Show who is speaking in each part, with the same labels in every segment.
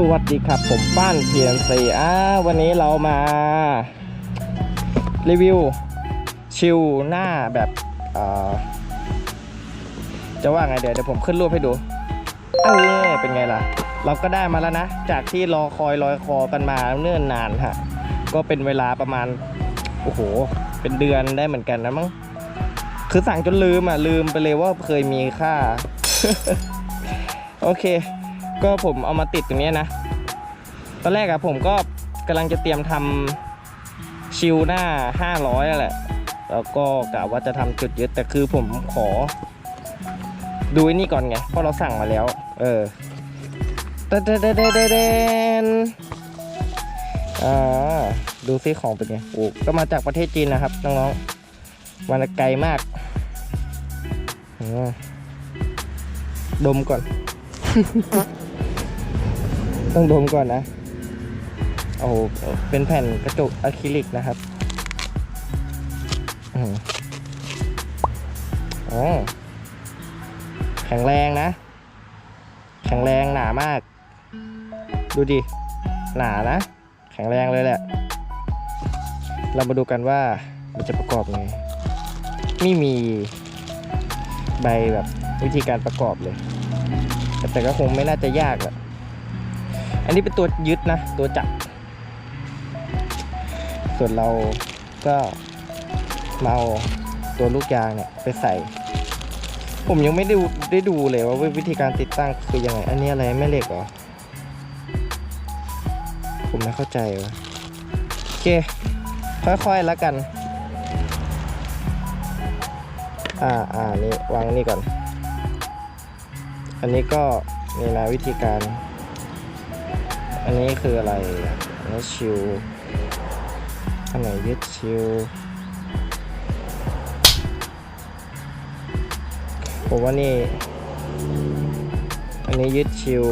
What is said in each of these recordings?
Speaker 1: สวัสดีครับผมป้านเพียนซีอ่าวันนี้เรามา รีวิว ชิลหน้าแบบเอ่อจะว่าไงเดี๋ยวเดี๋ยวผมขึ้นรูปให้ดูเออเป็นไงล่ะ เราก็ได้มาแล้วนะ จากที่รอคอยรอยคอกันมาเนิ่นนานฮะ ก็เป็นเวลาประมาณ โอ้โห เป็นเดือนได้เหมือนกันนะมั้งคือสั่งจนลืมอะลืมไปเลยว่าเคยมีค่า โอเค ก็ผมเอามาติดตรงนี้นะ ตอนแรกอะผมก็กำลังจะเตรียมทำชิลหน้า 500นั่นแหละ แล้วก็กะว่าจะทำจุดยึดแต่คือผมขอ ดูไอ้นี่ก่อนไง เพราะเราสั่งมาแล้ว เออเดนเดเดเดเดนอ่าดูซิของเป็นไงโอ้ก็มาจากประเทศจีนนะครับน้องๆมาไกลมากอืมดมก่อน ต้องดมก่อนนะ โอ้โห เป็นแผ่นกระจกอะคริลิกนะครับอืมอ๋อแข็งแรงนะ แข็งแรงหนามาก ดูดิ หนานะ แข็งแรงเลยแหละ เรามาดูกันว่ามันจะประกอบไง ไม่มีใบแบบวิธีการประกอบเลย แต่แต่ก็คงไม่น่าจะยากแหละ อันนี้เป็นตัวยึดนะ ตัวจับ ส่วนเราก็มาเอาตัวลูกยางเนี่ยไปใส่ ผมยังไม่ได้ดูได้ดูเลยว่าวิธีการติดตั้งคือยังไง อันนี้อะไรแม่เหล็กเหรอ ผมไม่เข้าใจวะโอเค ค่อยๆแล้วกัน อ่าอ่านี่วางนี่ก่อน อันนี้ก็นี่นะวิธีการ อันนี้คืออะไรอันนี้ชิวอันไหนยึดชิวผมว่านี่ อันนี้ยึดชิว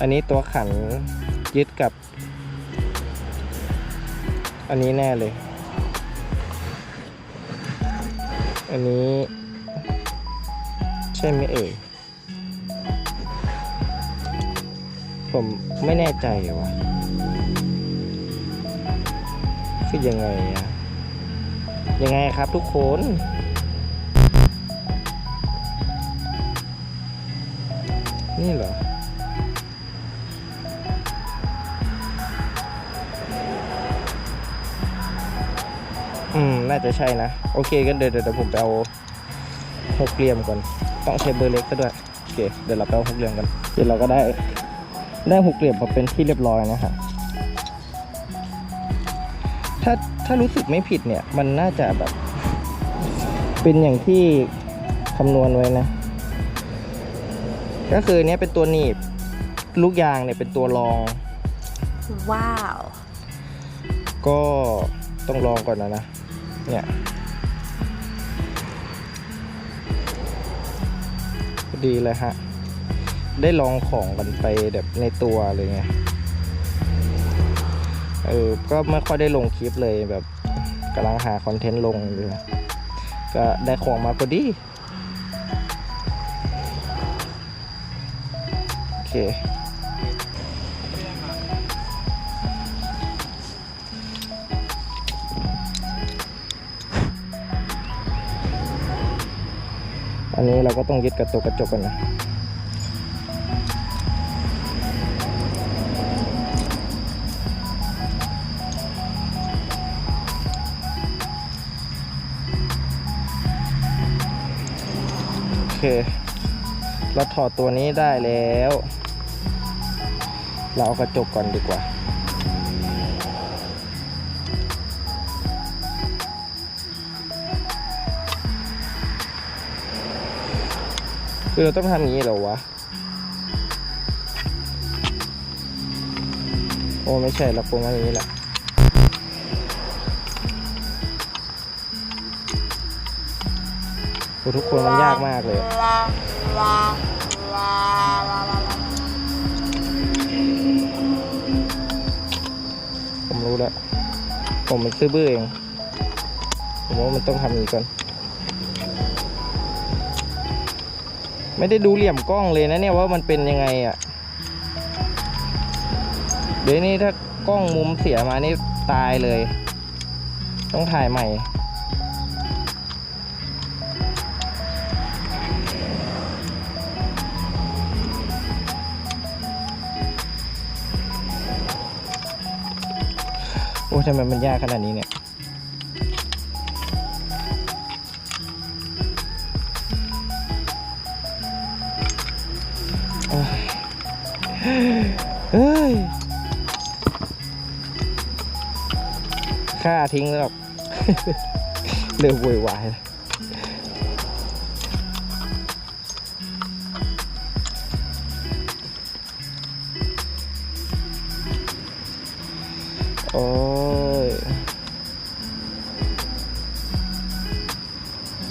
Speaker 1: อันนี้ตัวขันยึดกับ อันนี้แน่เลย อันนี้ ใช่ไหมเอ่ย ผมไม่แน่ใจว่ะคือยังไงอะยังไงครับทุกคนนี่เหรอ อืม น่าจะใช่นะ โอเคกันเดี๋ยวเดี๋ยวผมไปเอาหกเหลี่ยมก่อน ต้องใช้เบอร์เล็กก็ด้วย โอเค เดี๋ยวเราไปเอาหกเหลี่ยมกัน เดี๋ยวเราก็ได้ ได้หกเหลี่ยมมาเป็นที่เรียบร้อยนะฮะถ้าถ้ารู้สึกไม่ผิดเนี่ย มันน่าจะแบบ เป็นอย่างที่คำนวณไว้นะ ก็คือเนี้ยเป็นตัวหนีบ ลูกยางเนี่ยเป็นตัวรอง
Speaker 2: ว้าว
Speaker 1: ก็ต้องลองก่อนนะนะ เนี่ยดีเลยฮะ ได้ลองของกันไปแบบในตัวเลยไงเออก็ไม่ค่อยได้ลงคลิปเลยแบบกำลังหาคอนเทนต์ลงอยู่ก็ได้ของมาพอดีโอเคอันนี้เราก็ต้องยึดกับตัวกระจกกันนะ เค เราถอดตัวนี้ได้แล้ว เราเอากระจกก่อนดีกว่าคือเราต้องทำอย่างนี้เหรอวะ โอ้ไม่ใช่เราคงทำอย่างนี้แหละ โอ้ทุกคนมันยากมากเลย ผมรู้แล้ว ผมมันซื้อบื้อเอง ผมว่ามันต้องทำอย่างนี้ก่อน ไม่ได้ดูเหลี่ยมกล้องเลยนะเนี่ยว่ามันเป็นยังไงอะ่ะ เดี๋ยวนี้ถ้ากล้องมุมเสียมานี่ตายเลย ต้องถ่ายใหม่ โอ้ทำไมมันยากขนาดนี้เนี่ยโอ้ยเฮ้ยฆ่าทิ้งแล้วหรอกเริ่มโวยวายโอ้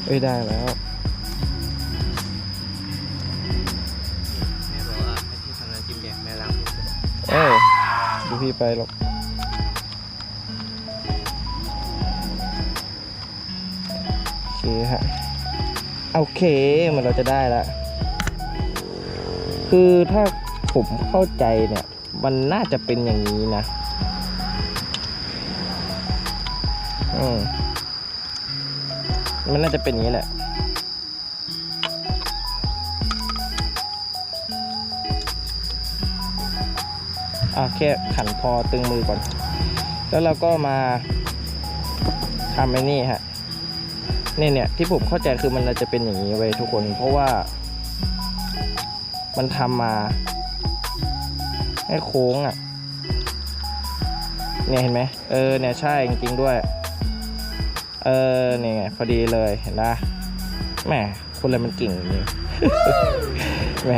Speaker 1: เอ้ยได้แล้ว
Speaker 3: แม่บอกว่าให้พี่ทำน้ำจิ้มแดงแม่ล้างมือเสร็จ
Speaker 1: เอ้ดูพี่ไปหรอกโอเคฮะโอเคมันเราจะได้ละคือถ้าผมเข้าใจเนี่ย มันน่าจะเป็นอย่างนี้นะ อืม มันน่าจะเป็นอย่างนี้แหละอะแค่ขันพอตึงมือก่อน แล้วเราก็มาทำไอ้นี่ฮะเนี่ยเนี่ยที่ผมเข้าใจคือมันจะเป็นอย่างนี้ไว้ยทุกคน เพราะว่า มันทำมา ให้โค้งอะ เนี่ยเห็นไหมเออเนี่ยใช่จริงๆด้วย เออเนี่ยไงพอดีเลยเห็นปะแหมคนอะไรมันเก่งอย่างนี้แหม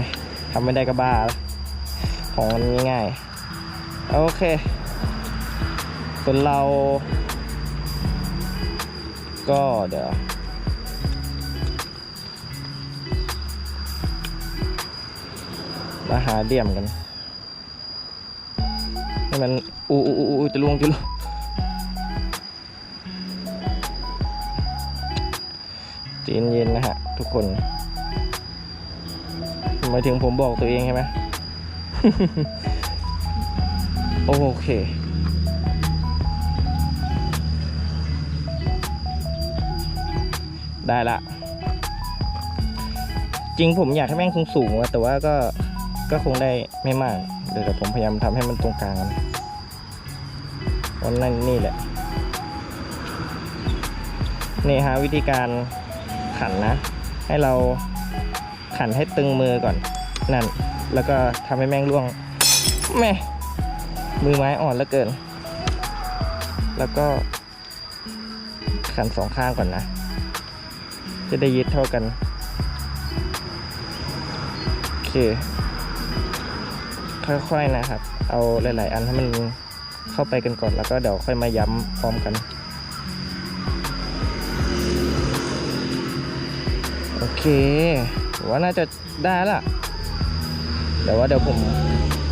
Speaker 1: ทำไม่ได้ก็บ้าแล้วของมันง่ายๆโอเคส่วนเรา ก็เดี๋ยวมาหาเดี่ยมกันให้มันอูอูอูอูจะลวงจะลวง ใจเย็นๆนะฮะ ทุกคนหมายถึงผมบอกตัวเองใช่ไหมโอเค ได้ละ จริงผมอยากให้แม่งสูงๆอะแต่ว่าก็ก็คงได้ไม่มาก เดี๋ยวผมพยายามทำให้มันตรงกลางกันวันนั้นนี่แหละ นี่ฮะวิธีการ ขันนะ ให้เราขันให้ตึงมือก่อนนั่น แล้วก็ทำให้แม่งร่วงแม่มือไม้อ่อนเหลือเกิน แล้วก็ขันสองข้างก่อนนะ จะได้ยึดเท่ากันโอเคค่อยๆนะครับ เอาหลาย ๆ อันให้มันเข้าไปกันก่อนแล้วก็เดี๋ยวค่อยมาย้ำพร้อมกัน โอเคผมว่าน่าจะได้ละเดี๋ยวว่าเดี๋ยวผม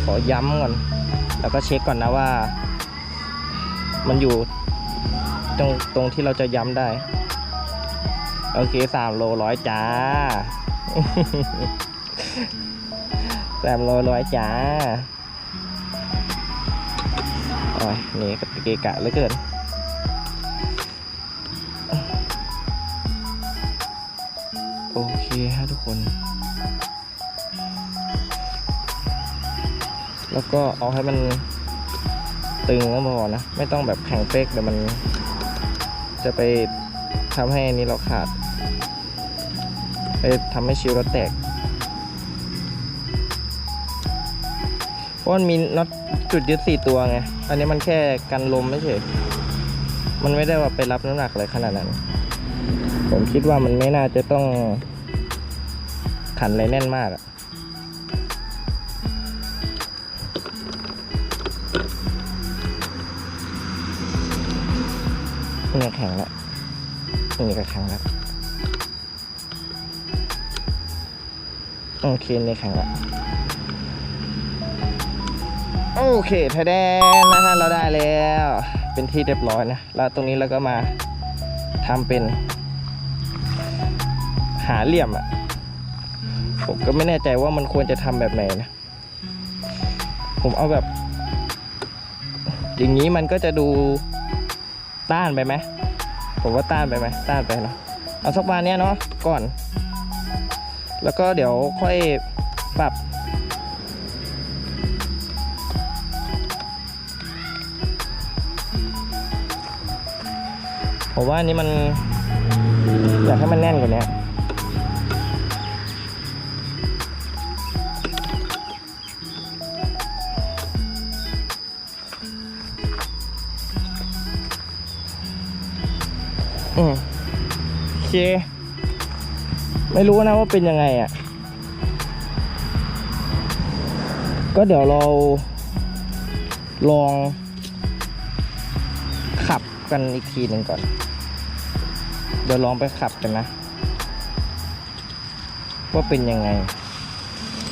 Speaker 1: ขอย้ำก่อน แล้วก็เช็คก่อนนะว่า มันอยู่ตรงตรงที่เราจะย้ำได้ โอเคสามโลร้อยจ้าสามโลร้อยจ้าโอ้ยนี่ก็เกะกะเหลือเกิน โอเคฮะทุกคน แล้วก็เอาให้มันตึงก็พอนะ ไม่ต้องแบบแข็งเป๊กเดี๋ยวมัน จะไปทำให้อันนี้เราขาด ไปทำให้ชิวเราแตกเพราะมันมีน็อตจุดยึดสี่ตัวไง อันนี้มันแค่กันลมไม่เฉยมันไม่ได้ว่าไปรับน้ำหนักอะไรขนาดนั้น ผมคิดว่ามันไม่น่าจะต้องขันอะไรแน่นมากอะนี่แข็งแล้วนี่ก็แข็งแล้วโอเคนี่แข็งแล้วโอเคแทแดนนะฮะเราได้แล้ว เป็นที่เรียบร้อยนะ แล้วตรงนี้เราก็มาทำเป็น หาเหลี่ยมอะผมก็ไม่แน่ใจว่ามันควรจะทำแบบไหนนะ ผมเอาแบบ อย่างนี้มันก็จะดูต้านไปไหม ผมว่าต้านไปไหมต้านไปเนาะเอาสักประมาณเนี้ยเนาะก่อน แล้วก็เดี๋ยวค่อยปรับผมว่าอันนี้มันอยากให้มันแน่นกว่านี้ อืมโอเค ไม่รู้นะว่าเป็นยังไงอะ ก็เดี๋ยวเราลองขับกันอีกทีหนึ่งก่อน เดี๋ยวลองไปขับกันนะ ว่าเป็นยังไง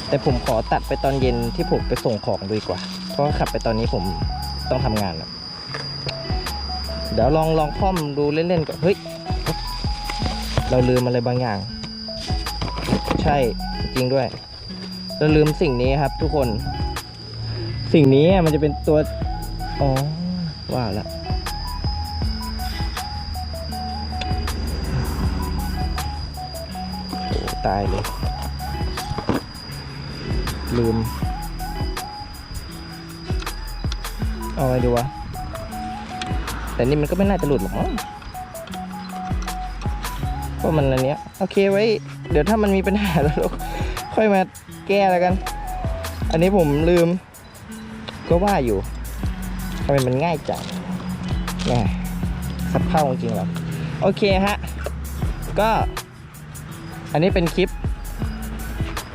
Speaker 1: แต่ผมขอตัดไปตอนเย็นที่ผมไปส่งของดีกว่า เพราะขับไปตอนนี้ผมต้องทำงานแล้ว เดี๋ยวลองลองค่อมดูเล่นๆก่อนเฮ้ย เราลืมอะไรบางอย่าง ใช่จริงด้วย เราลืมสิ่งนี้ครับ ทุกคน สิ่งนี้มันจะเป็นตัว อ๋อ ว่าละโอ้ตายเลย ลืม เอาไงดีวะ แต่นี่มันก็ไม่น่าจะหลุดหรอกเพราะมันอันเนี้ยโอเคไว้ เดี๋ยวถ้ามันมีปัญหาแล้วเราค่อยมาแก้แล้วกัน อันนี้ผมลืม ก็ว่าอยู่ทำไมมันง่ายจังแหมสับเข้าจริงหรอโอเคฮะ ก็ อันนี้เป็นคลิป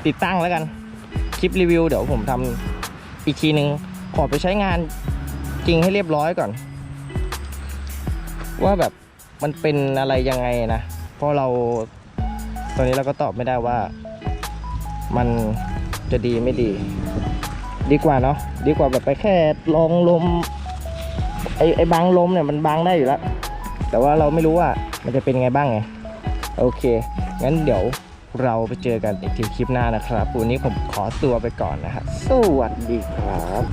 Speaker 1: ติดตั้งแล้วกัน คลิปรีวิวเดี๋ยวผมทำอีกทีหนึ่งขอไปใช้งานจริงให้เรียบร้อยก่อน ว่าแบบมันเป็นอะไรยังไงนะ เพราะเราตอนนี้เราก็ตอบไม่ได้ว่า มันจะดีไม่ดี ดีกว่าเนาะดีกว่าแบบไปแค่ลองลมไอ้ไอ้บางลมเนี่ยมันบางได้อยู่แล้ว แต่ว่าเราไม่รู้ว่ามันจะเป็นไงบ้างไง โอเค งั้นเดี๋ยวเราไปเจอกันอีกทีคลิปหน้านะครับ วันนี้ผมขอตัวไปก่อนนะครับ สวัสดีครับ